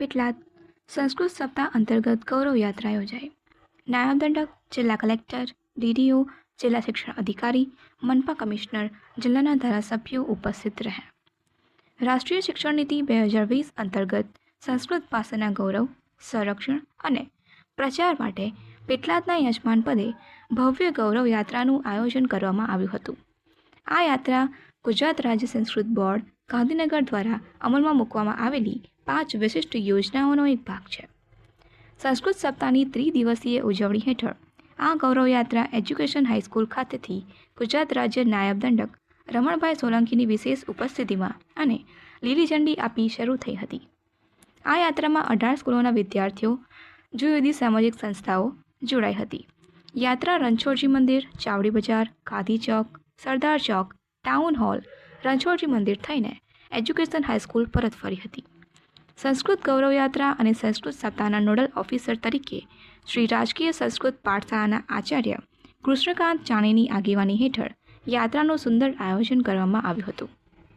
પેટલાદ સંસ્કૃત સપ્તાહ અંતર્ગત ગૌરવ યાત્રા યોજાઈ. નાયબ દંડક જિલ્લા કલેક્ટર ડીડીઓ જિલ્લા શિક્ષણ અધિકારી, મનપા કમિશનર, જિલ્લાના ધારાસભ્યો ઉપસ્થિત રહ્યા. રાષ્ટ્રીય શિક્ષણ નીતિ બે હજાર વીસ અંતર્ગત સંસ્કૃત ભાષાના ગૌરવ, સંરક્ષણ અને પ્રચાર માટે પેટલાદના યજમાન પદે ભવ્ય ગૌરવ યાત્રાનું આયોજન કરવામાં આવ્યું હતું. આ યાત્રા ગુજરાત રાજ્ય સંસ્કૃત બોર્ડ ગાંધીનગર દ્વારા અમલમાં મૂકવામાં આવેલી પાંચ વિશિષ્ટ યોજનાઓનો એક ભાગ છે. સંસ્કૃત સપ્તાહની ત્રિદિવસીય ઉજવણી હેઠળ આ ગૌરવયાત્રા એજ્યુકેશન હાઈસ્કૂલ ખાતેથી ગુજરાત રાજ્ય નાયબ દંડક રમણભાઈ સોલંકીની વિશેષ ઉપસ્થિતિમાં અને લીલી ઝંડી આપી શરૂ થઈ હતી. આ યાત્રામાં અઢાર સ્કૂલોના વિદ્યાર્થીઓ જુદી જુદી સામાજિક સંસ્થાઓ જોડાઈ હતી. યાત્રા રણછોડજી મંદિર, ચાવડી બજાર, ગાંધી ચોક, સરદાર ચોક, ટાઉન હોલ રણછોડજી મંદિર થઈને એજ્યુકેશન હાઈસ્કૂલ પરત ફરી હતી. સંસ્કૃત ગૌરવ યાત્રા અને સંસ્કૃત સપ્તાહના નોડલ ઓફિસર તરીકે શ્રી રાજકીય સંસ્કૃત પાઠશાળાના આચાર્ય કૃષ્ણકાંત ચાણીની આગેવાની હેઠળ યાત્રાનું સુંદર આયોજન કરવામાં આવ્યું હતું.